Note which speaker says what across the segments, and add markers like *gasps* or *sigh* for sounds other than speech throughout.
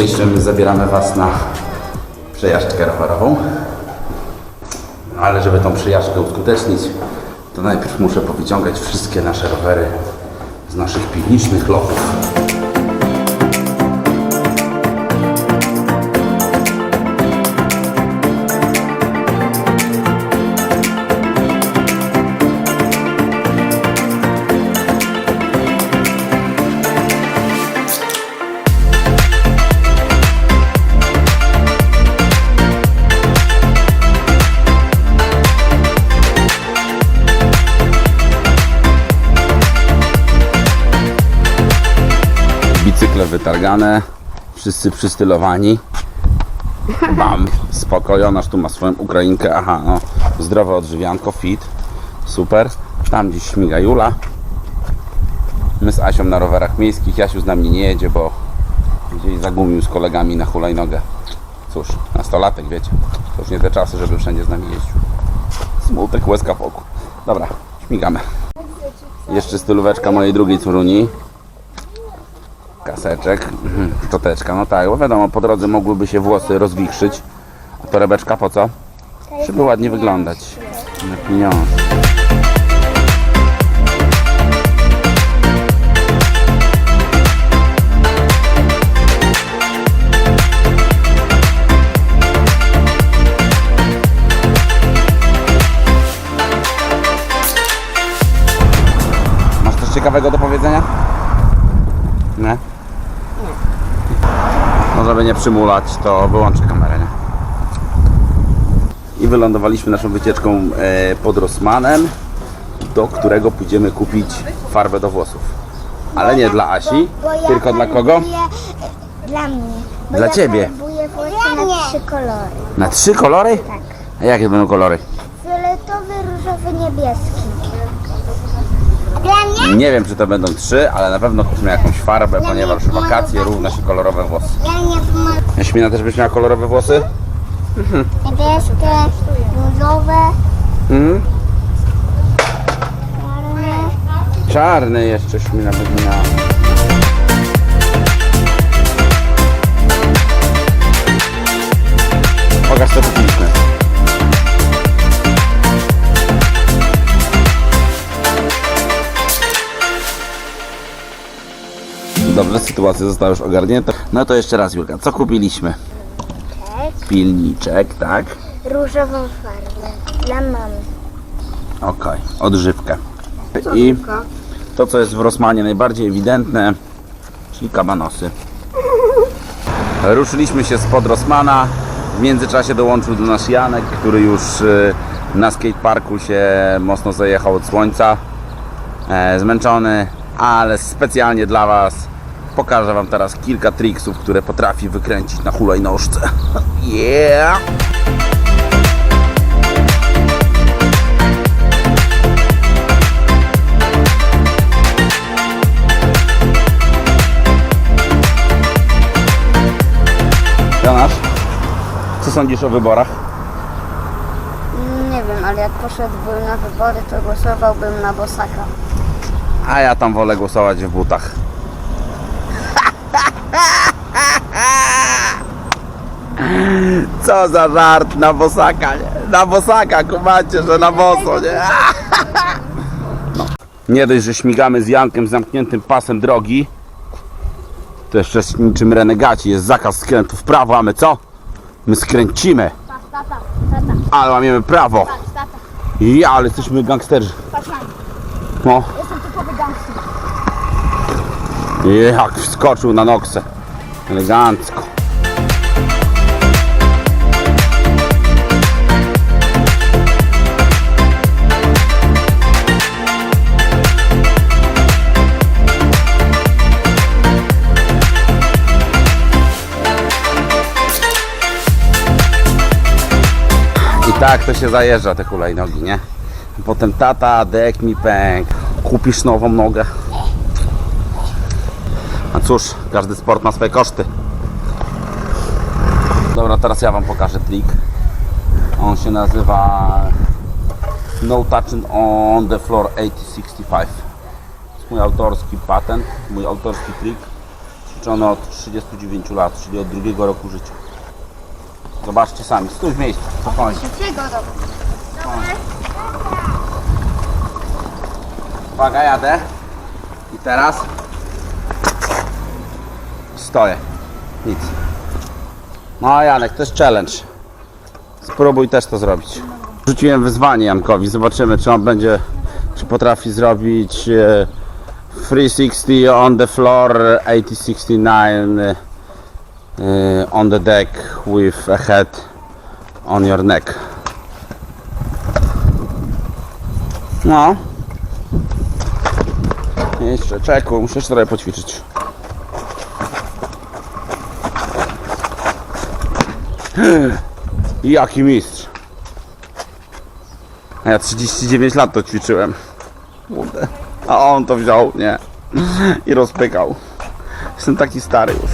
Speaker 1: dzisiejszym zabieramy Was na przejażdżkę rowerową. Ale żeby tą przejażdżkę uskutecznić, to najpierw muszę powyciągać wszystkie nasze rowery z naszych piwniczych lochów. Wszyscy przystylowani. Bam, spokojnie, aż tu ma swoją Ukrainkę. Aha, no, zdrowe odżywianko, fit, super. Tam gdzieś śmiga Jula. My z Asią na rowerach miejskich. Jasiu z nami nie jedzie, bo gdzieś zagumił z kolegami na hulajnogę. Cóż, nastolatek, wiecie. To już nie te czasy, żeby wszędzie z nami jeździł. Smutek, łezka w oku. Dobra, śmigamy. Jeszcze stylóweczka mojej drugiej córuni. Kaseczek, szczoteczka, no tak, bo wiadomo, po drodze mogłyby się włosy rozwichrzyć. A torebeczka po co? Żeby ładnie wyglądać. Na pieniądze. Nie przymulać, to wyłączę kamerę, nie? I wylądowaliśmy naszą wycieczką e, pod Rosmanem, do którego pójdziemy kupić farbę do włosów. Ale nie dla Asi,
Speaker 2: Bo ja
Speaker 1: tylko dla kogo?
Speaker 2: e, Dla mnie. Bo
Speaker 1: Dla
Speaker 2: ja
Speaker 1: ciebie.
Speaker 2: na trzy kolory.
Speaker 1: Na trzy kolory?
Speaker 2: Tak.
Speaker 1: A jakie będą kolory?
Speaker 2: Fioletowy, różowy, niebieski.
Speaker 1: Nie wiem, czy to będą trzy, ale na pewno kupimy jakąś farbę, ponieważ wakacje równa się kolorowe włosy. Jaśmina też byś miała kolorowe włosy?
Speaker 2: niebieskie, różowe,
Speaker 1: Mhm.
Speaker 2: czarne.
Speaker 1: Czarny jeszcze Śmina będzie miała. Pokaż co kupiliśmy. Dobrze, sytuacja została już ogarnięta. No to jeszcze raz Julka, co kupiliśmy? Pilniczek, tak?
Speaker 2: Różową farbę. Dla mamy.
Speaker 1: Okej, odżywkę. I to, co jest w Rosmanie najbardziej ewidentne, czyli kabanosy. *laughs* Ruszyliśmy się spod Rosmana. W międzyczasie dołączył do nas Janek, który już y, na skateparku się mocno zajechał od słońca. E, Zmęczony, ale specjalnie dla Was pokażę Wam teraz kilka triksów, które potrafi wykręcić na hulajnożce. *laughs* Yeah! Jonasz, co sądzisz o wyborach?
Speaker 2: Nie wiem, ale jak poszedłbym na wybory, to głosowałbym na Bosaka.
Speaker 1: A ja tam wolę głosować w butach. Co za żart na bosaka, nie? Na bosaka, kumacie, że na boso, nie? No. Nie dość, że śmigamy z Jankiem z zamkniętym pasem drogi, to jeszcze z niczym renegaci jest zakaz skrętu w prawo, a my co? My skręcimy, ale łamiemy prawo. Ja, ale jesteśmy gangsterzy. No.
Speaker 2: Jestem typowy gangster.
Speaker 1: Jak wskoczył na noksę. Elegancko. Tak to się zajeżdża te hulajnogi, nie? Potem tata, dek mi pęk. Kupisz nową nogę. A cóż, każdy sport ma swoje koszty. Dobra, teraz ja Wam pokażę trik. On się nazywa No Touching on the Floor 8065. To jest mój autorski patent, mój autorski trik. Ćwiczony od 39 lat, czyli od drugiego roku życia. Zobaczcie sami, stój w miejscu, spokojnie.
Speaker 2: Trzeciego.
Speaker 1: Uwaga, jadę. I teraz stoję. Nic. No Janek, to jest challenge. Spróbuj też to zrobić. Rzuciłem wyzwanie Jankowi, zobaczymy czy on będzie, czy potrafi zrobić e, 360 on the floor, 8069 e, on the deck with a head on your neck. No. Jeszcze czeku, muszę jeszcze trochę poćwiczyć. *gasps* Jaki mistrz. A ja 39 lat to ćwiczyłem. A on to wziął, nie. I rozpykał. Jestem taki stary już.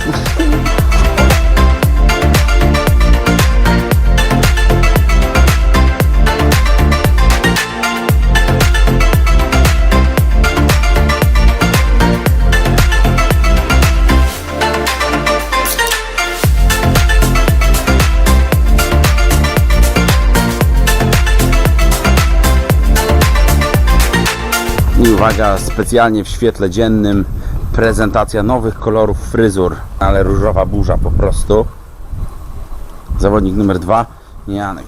Speaker 1: Uwaga, specjalnie w świetle dziennym prezentacja nowych kolorów fryzur, ale różowa burza po prostu. Zawodnik numer dwa, Janek,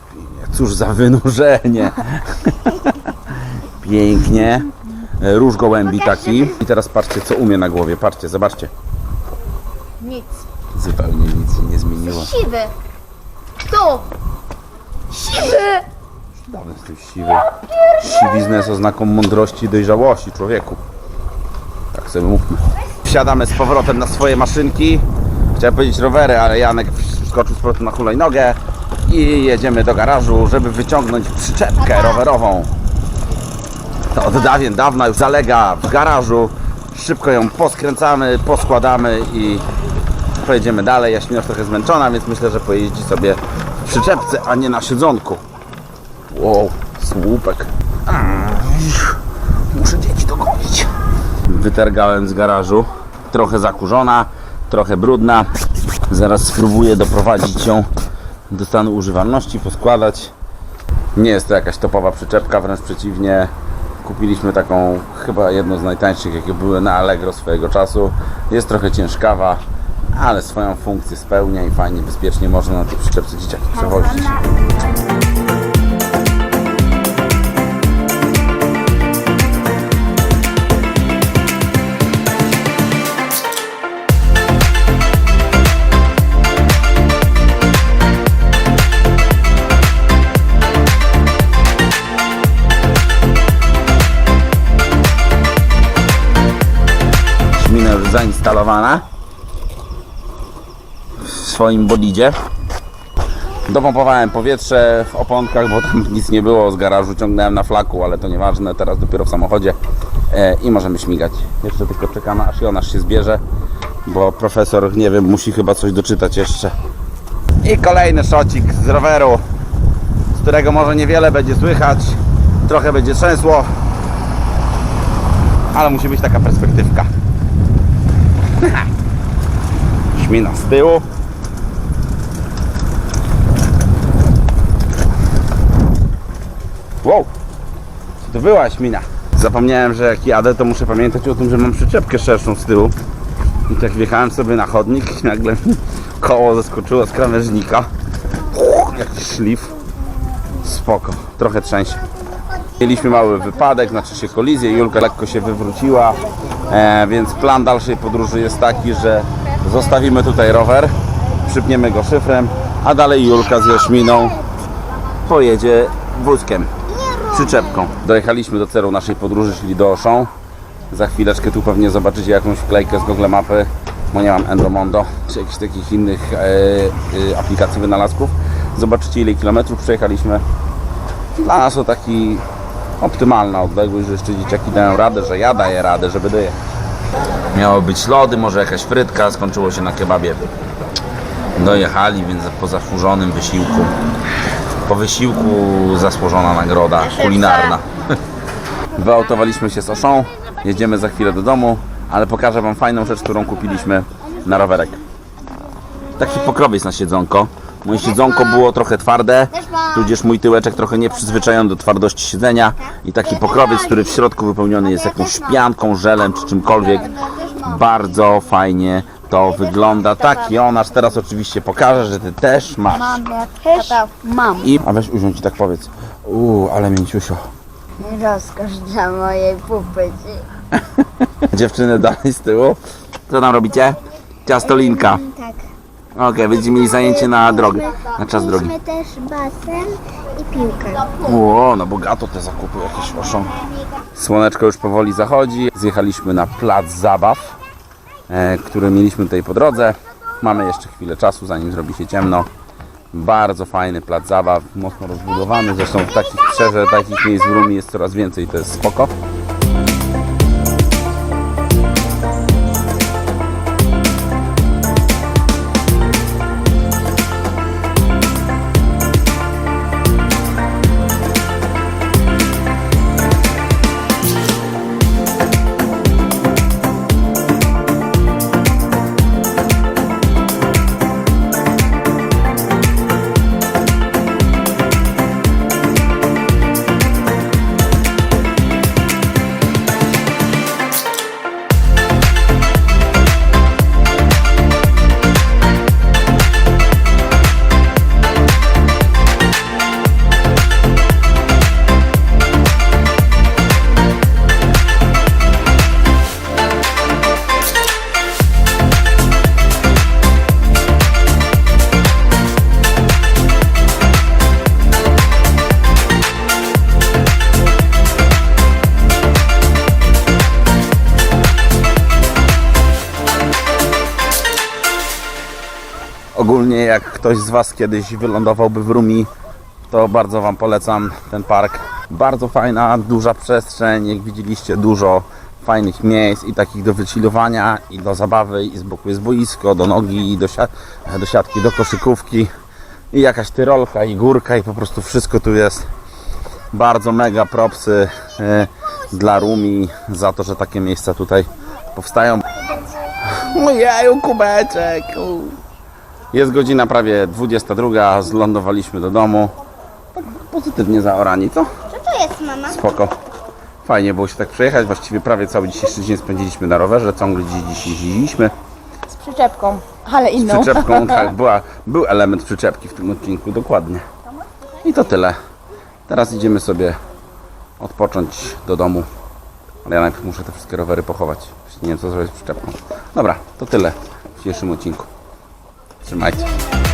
Speaker 1: cóż za wynurzenie. Pięknie. Róż gołębi taki. I teraz patrzcie, co umie na głowie. Patrzcie, zobaczcie.
Speaker 2: Nic.
Speaker 1: Zupełnie nic się nie zmieniło.
Speaker 2: Siwy. Tu. Siwy.
Speaker 1: Dawno jestem siwy. Siwizna jest oznaką mądrości i dojrzałości człowieku. Tak sobie mówmy. Wsiadamy z powrotem na swoje maszynki. Chciałem powiedzieć rowery, ale Janek wskoczył z powrotem na hulajnogę i jedziemy do garażu, żeby wyciągnąć przyczepkę rowerową. To od dawien dawna już zalega w garażu. Szybko ją poskręcamy, poskładamy i pojedziemy dalej. Jaśmina już trochę zmęczona, więc myślę, że pojeździ sobie w przyczepce, a nie na siedzonku. Wow, słupek. Muszę dzieci dogonić. Wytargałem z garażu. Trochę zakurzona, trochę brudna. Zaraz spróbuję doprowadzić ją do stanu używalności, poskładać. Nie jest to jakaś topowa przyczepka, wręcz przeciwnie. Kupiliśmy taką chyba jedną z najtańszych, jakie były na Allegro swojego czasu. Jest trochę ciężkawa, ale swoją funkcję spełnia i fajnie, bezpiecznie można na tej przyczepce dzieciaki przewozić. Swoim bolidzie. Dopompowałem powietrze w oponkach, bo tam nic nie było z garażu, ciągnąłem na flaku, ale to nieważne, teraz dopiero w samochodzie e, i możemy śmigać. Jeszcze tylko czekamy aż Jonasz się zbierze, bo profesor, nie wiem, musi chyba coś doczytać jeszcze. I kolejny szocik z roweru, z którego może niewiele będzie słychać, trochę będzie trzęsło, ale musi być taka perspektywka. *laughs* Śmina z tyłu. Wow! Co to była śmina? Zapomniałem, że jak jadę, to muszę pamiętać o tym, że mam przyczepkę szerszą z tyłu. I tak wjechałem sobie na chodnik i nagle *laughs* koło zaskoczyło z krawężnika. Jakiś szlif. Spoko. Trochę trzęsie. Mieliśmy mały wypadek, znaczy się kolizję. Julka lekko się wywróciła, e, więc plan dalszej podróży jest taki, że zostawimy tutaj rower, przypniemy go szyfrem, a dalej Julka z Jaśminą pojedzie wózkiem, przyczepką. Dojechaliśmy do celu naszej podróży, czyli do Oszą. Za chwileczkę tu pewnie zobaczycie jakąś wklejkę z Google Mapy, bo nie mam Endomondo, czy jakichś takich innych e, e, aplikacji wynalazków. Zobaczycie ile kilometrów przejechaliśmy. Dla nas to taki optymalna odległość, że jeszcze dzieciaki dają radę, że ja daję radę, żeby dojechać. Miało być lody, może jakaś frytka, skończyło się na kebabie. Dojechali, więc po zasłużonym wysiłku. Po wysiłku zasłużona nagroda kulinarna. *laughs* Wyautowaliśmy się z Oszą, jedziemy za chwilę do domu, ale pokażę Wam fajną rzecz, którą kupiliśmy na rowerek. Taki pokrowiec na siedzonko. Moje siedzonko było trochę twarde, tudzież mój tyłeczek trochę nieprzyzwyczajony do twardości siedzenia i taki pokrowiec, który w środku wypełniony jest jakąś pianką, żelem czy czymkolwiek. Bardzo fajnie to wygląda. Tak, Jonasz teraz oczywiście pokaże, że ty też masz.
Speaker 2: Tata, mam.
Speaker 1: I, a weź usiądź i tak powiedz. Uuu, ale mięciusio.
Speaker 2: Rozkosz dla mojej pupy. *laughs*
Speaker 1: Dziewczyny dalej z tyłu. Co tam robicie? Ciastolinka.
Speaker 3: Tak.
Speaker 1: Okej, będziecie mieli zajęcie na drogę, na czas drogi.
Speaker 3: Mieliśmy też basen i piłkę.
Speaker 1: Ło, no bogato te zakupy jakieś oszą. Słoneczko już powoli zachodzi. Zjechaliśmy na plac zabaw, e, który mieliśmy tutaj po drodze. Mamy jeszcze chwilę czasu, zanim zrobi się ciemno. Bardzo fajny plac zabaw, mocno rozbudowany. Zresztą w takich szczerze, takich miejsc w Rumi jest coraz więcej, to jest spoko. Ogólnie jak ktoś z Was kiedyś wylądowałby w Rumi, to bardzo Wam polecam ten park. Bardzo fajna, duża przestrzeń, jak widzieliście dużo fajnych miejsc i takich do wychillowania i do zabawy i z boku jest boisko, do nogi i do, do siatki, do koszykówki i jakaś tyrolka i górka i po prostu wszystko tu jest. Bardzo mega propsy e, dla Rumi za to, że takie miejsca tutaj powstają. Ojeju, kubeczek! Jest godzina prawie 22, zlądowaliśmy do domu. Tak pozytywnie zaorani, co?
Speaker 3: Co to jest, mama?
Speaker 1: Spoko. Fajnie było się tak przejechać, właściwie prawie cały dzisiejszy dzień spędziliśmy na rowerze, ciągle jeździliśmy.
Speaker 4: Z przyczepką, ale
Speaker 1: Z
Speaker 4: inną.
Speaker 1: przyczepką, *laughs* tak, była, był element przyczepki w tym odcinku, dokładnie. I to tyle. Teraz idziemy sobie odpocząć do domu. Ale ja najpierw muszę te wszystkie rowery pochować. Nie wiem co zrobić z przyczepką. Dobra, to tyle w dzisiejszym odcinku. Trzymajcie.